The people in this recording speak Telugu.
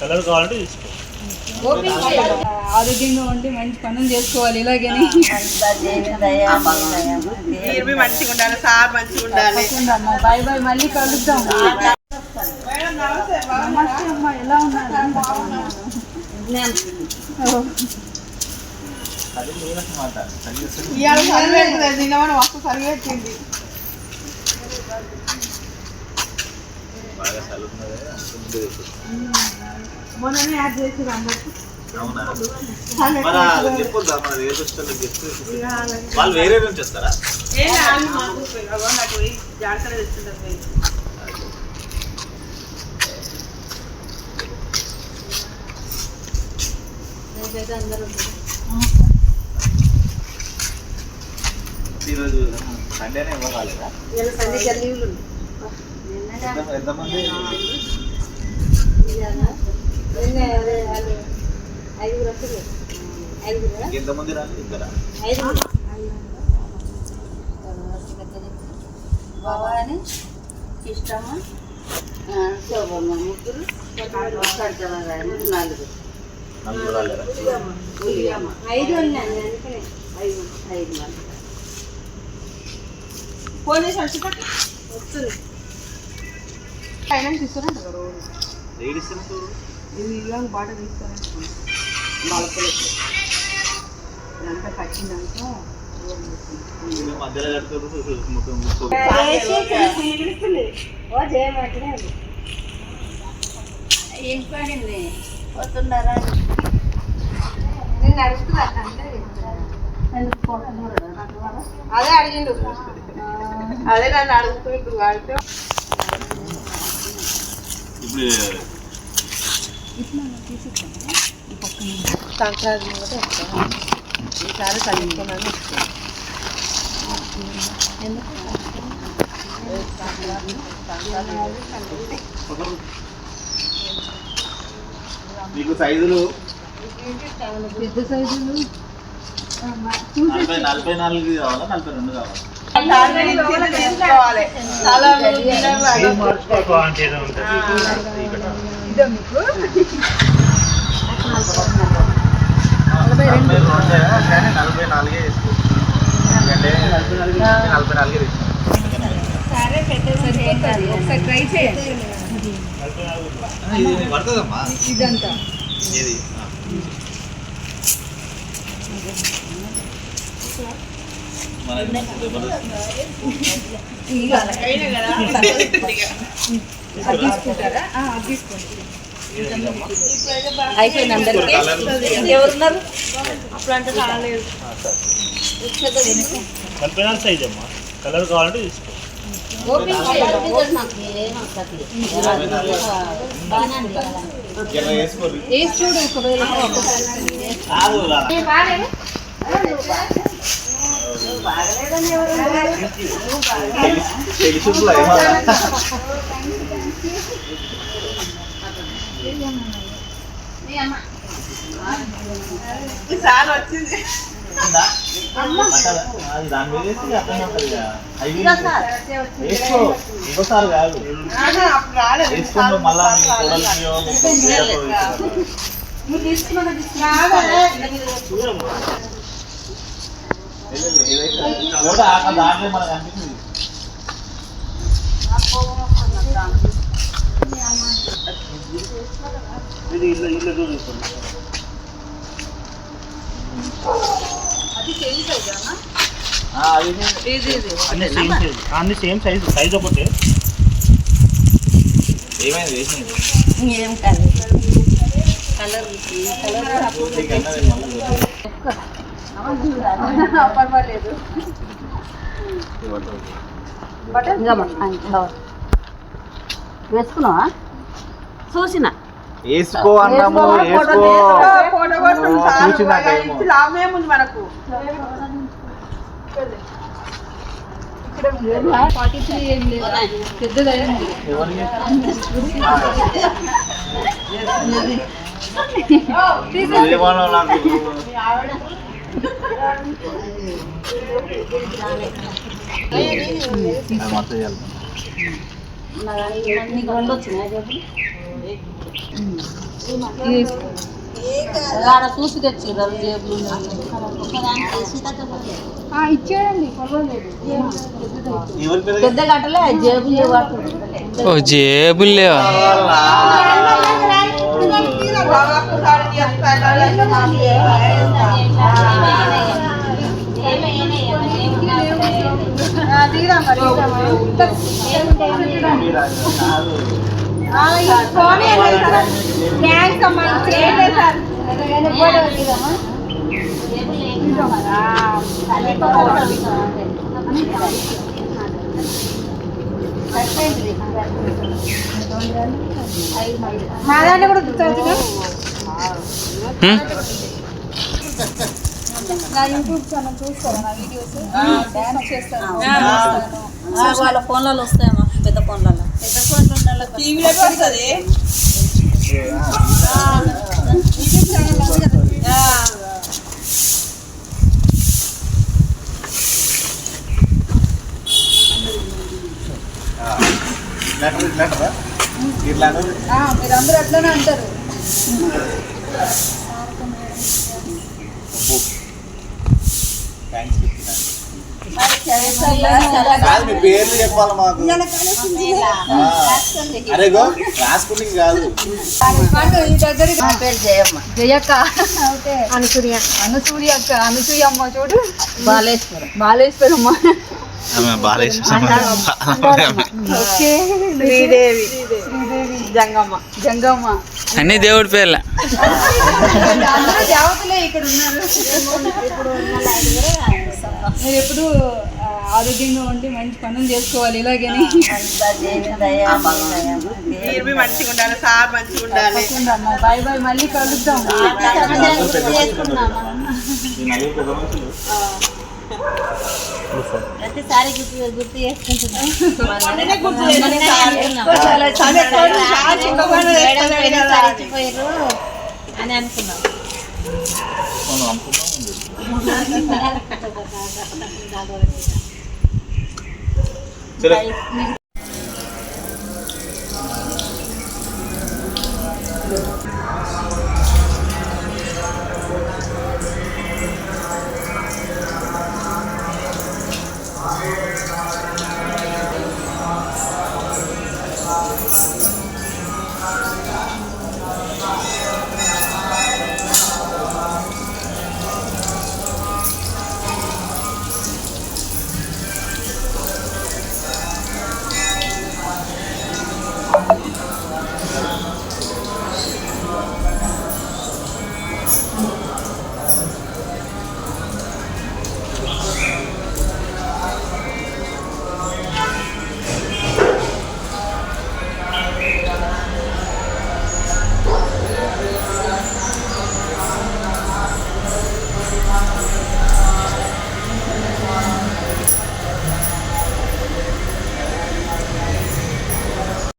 కలర్ కావాలంటే తీసుకో. ఆరోగ్యంగా ఉండి మంచి పనులు చేసుకోవాలి ఇలాగని. మీరు మంచిగా ఉండాలి సార్ మంచిగా ఉండాలి. బాయ్ బాయ్ మళ్ళీ కలుద్దాం. నమస్తే అమ్మా. ఎలా ఉన్నారు? ఇవాళ సర్వే అవుతుంది నిన్న మనం మస్తు వచ్చింది మొన్ననే యాడ్ చేసి అందరికి. వాళ్ళు వేరే నుంచి వస్తారా ఏ ఈరోజు సండేనే ఇవ్వగలరా? ఎంత- ఎంతమంది? ఎంతమంది రాలి ఇద్దరా? భవాని ఇష్టమ శోభమ్మ ముగ్గురు. నాలుగు. ఐదు ఉన్నాయి అందుకనే. ఐదు ఐదు మంది. ఫోన్ చేసి వచ్చిపోతే వస్తుంది. ఇది బాట ఇదంతా కట్టిందంతా మధ్యలో ఓ ఏం పడింది? వస్తున్నారా నేను అంటే అదే అడిగిండు. అదే నన్ను అడుగుతూ ఇప్పుడు వాడితే సంక్రాంతి కూడా వస్తాను ఈసారి చదువుకున్నాను మీకు సైజులు? పెద్ద సైజులు? నలభై నాలుగు కావాలా నలభై రెండు కావాలా? నలభై నాలుగే ఎందుకంటే నలభై నాలుగే తీసుకో సరిపోతుంది ఒకసారి ట్రై చేయండి ఇదంతా ఇది అయిపోయింది అందరికి ఎవరున్నారు కలర్ కావాలంటే తీసుకో. చూడు ఒకవేళ. ఈసారి వచ్చింది. అది దాని మీద వేసి అట్లనే ఉంటుంది కదా. అవి వేసుకో. ఇంకోసారి కాదు. వేసుకుంటూ మళ్ళా కోడలికి ముగ్గురు ఎవడో ఆ దాంట్లో మనకు అనిపించింది ఇది ఇల్లు ఇల్లు చూసుకోండి అన్ని సేమ్ సైజ్ సైజ్ ఒకటి ఏమైంది? ఏం కలర్ కలర్ పర్వాలేదు. వేసుకున్నావా? చూసిన. వేసుకో అన్నాము వేసుకో మనకు. ఫార్టీ త్రీ ఏం లేదు పెద్దదైంది ఏమన్నా నాకు అది మొత్తం చేయాలి నీకు రెండు వచ్చినాయి జేబులు ఇది ఆడ చూసి తెచ్చిర్రు జేబులు ఆ, ఇచ్చేయండి పర్వాలేదు ఎవరి పేరు పెద్ద గట్టలే జేబులు వాటు ఓ జేబులు లేవా థ్యాంక్స్ అమ్మా చేయలేదు సార్ మా దాంట్లో కూడా గుర్తొచ్చుగా హ్మ్? నా యూట్యూబ్ ఛానల్ చూస్తారా నా వీడియోస్ డాన్స్ చేస్తాను వాళ్ళ ఫోన్లలో వస్తాయమ్మా పెద్ద ఫోన్లలో. పెద్ద ఫోన్లలో టీవీలో పెడుతుంది. యూట్యూబ్ ఛానల్ మీరందరూ అట్లనే అంటారు. కాదు మీ పేర్లు చెప్పాలి మాకు. ఆ. అరే గో రాసుకుంటే కాదు. పండు ఈ దగ్గరికి నా పేరు జయమ్మ. జయక్క. ఓకే. అనుసూయ. అనుసూయ అక్క అనసూయ అమ్మ చూడు. బాలేశ్వరం. బాలేశ్వరమ్మ. ఓకే. శ్రీదేవి. జంగమ్మ. అన్ని దేవుడి పేర్ల. దేవతలే ఇక్కడ ఉన్నారు. మీరు ఎప్పుడు ఆరోగ్యంగా ఉండి మంచి పనులు చేసుకోవాలి ఇలాగని. మీరు మంచిగా ఉండాలి సార్ మంచిగా ఉండాలి. బాయ్ బాయ్ మళ్ళీ కలుద్దాం. ప్రతిసారి గుర్తు గుర్తు చేసుకుంటున్నాం. అని అనుకున్నాం. మనం అనుకున్నాం సరే